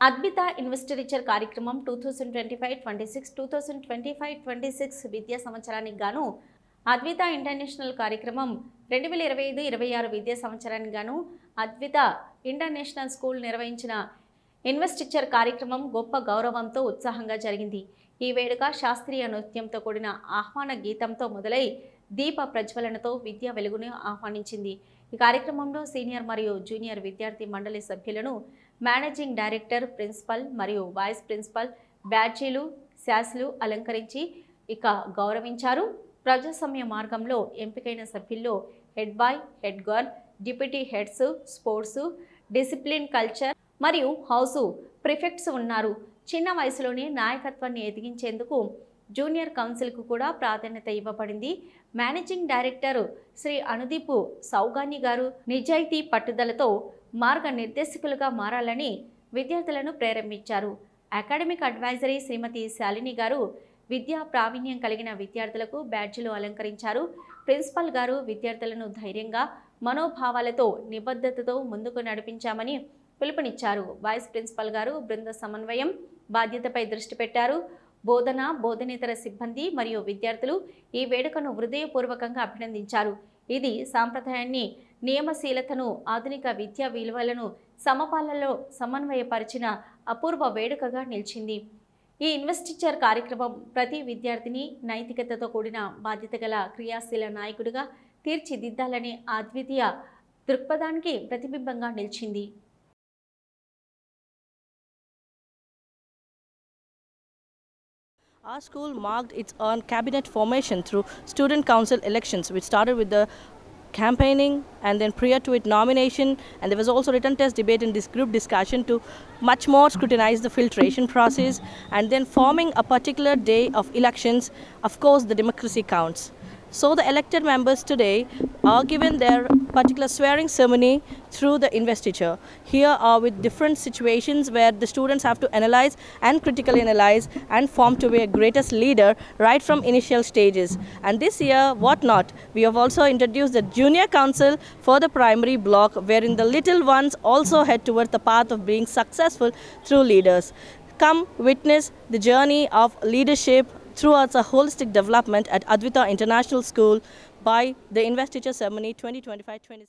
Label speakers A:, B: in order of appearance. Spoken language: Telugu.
A: అద్విత ఇన్వెస్టరేచర్ కార్యక్రమం two thousand twenty five twenty six two thousand twenty five twenty six విద్యా సంవత్సరానికి గాను అద్విత ఇంటర్నేషనల్ కార్యక్రమం రెండు వేల ఇరవై ఐదు ఇరవై ఆరు విద్యా సంవత్సరానికి గాను అద్విత ఇంటర్నేషనల్ స్కూల్ నిర్వహించిన ఇన్వెస్టిచర్ కార్యక్రమం గొప్ప గౌరవంతో ఉత్సాహంగా జరిగింది. ఈ వేడుక శాస్త్రీయ నృత్యంతో కూడిన ఆహ్వాన గీతంతో మొదలై దీప ప్రజ్వలనతో విద్యా వెలుగును ఆహ్వానించింది. ఈ కార్యక్రమంలో సీనియర్ మరియు జూనియర్ విద్యార్థి మండలి సభ్యులను మేనేజింగ్ డైరెక్టర్ ప్రిన్సిపల్ మరియు వైస్ ప్రిన్సిపల్ బ్యాడ్జీలు శాస్లు అలంకరించి ఇక గౌరవించారు. ప్రజాస్వామ్య మార్గంలో ఎంపికైన సభ్యుల్లో head boy head girl deputy heads sports discipline culture మరియు హౌసు ప్రిఫెక్ట్స్ ఉన్నారు. చిన్న వయసులోనే నాయకత్వాన్ని ఎదిగించేందుకు జూనియర్ కౌన్సిల్కు కూడా ప్రాధాన్యత ఇవ్వబడింది. మేనేజింగ్ డైరెక్టర్ శ్రీ అనుదీపు సౌగాని గారు నిజాయితీ పట్టుదలతో మార్గనిర్దేశకులుగా మారాలని విద్యార్థులను ప్రేరేపించారు. అకాడమిక్ అడ్వైజరీ శ్రీమతి శాలిని గారు విద్యా ప్రావీణ్యం కలిగిన విద్యార్థులకు బ్యాడ్జీలు అలంకరించారు. ప్రిన్సిపల్ గారు విద్యార్థులను ధైర్యంగా మనోభావాలతో నిబద్ధతతో ముందుకు నడిపించామని పిలుపునిచ్చారు. వైస్ ప్రిన్సిపల్ గారు బృంద సమన్వయం బాధ్యతపై దృష్టి పెట్టారు. బోధన బోధనేతర సిబ్బంది మరియు విద్యార్థులు ఈ వేడుకను హృదయపూర్వకంగా అభినందించారు. ఇది సాంప్రదాయాన్ని నియమశీలతను ఆధునిక విద్యా విలువలను సమపాలలో సమన్వయపరిచిన అపూర్వ వేడుకగా నిలిచింది. ఈ ఇన్వెస్టిచర్ కార్యక్రమం ప్రతి విద్యార్థిని నైతికతతో కూడిన బాధ్యత గల క్రియాశీల నాయకుడిగా తీర్చిదిద్దాలనే అద్వితీయ దృక్పథానికి ప్రతిబింబంగా నిలిచింది.
B: Our school marked its own cabinet formation through student council elections, which started with the campaigning and then prior to it nomination. And there was also written test debate in this group discussion to much more scrutinize the filtration process and then forming a particular day of elections. Of course the democracy counts so the elected members today are given their particular swearing ceremony through the investiture. Here are with different situations where the students have to analyze and critically analyze and form to be a greatest leader right from initial stages. And this year, what not? We have also introduced the junior council for the primary block wherein the little ones also head towards the path of being successful through leaders. Come witness the journey of leadership throughout a holistic development at Advita International School by the investiture ceremony 2025-26.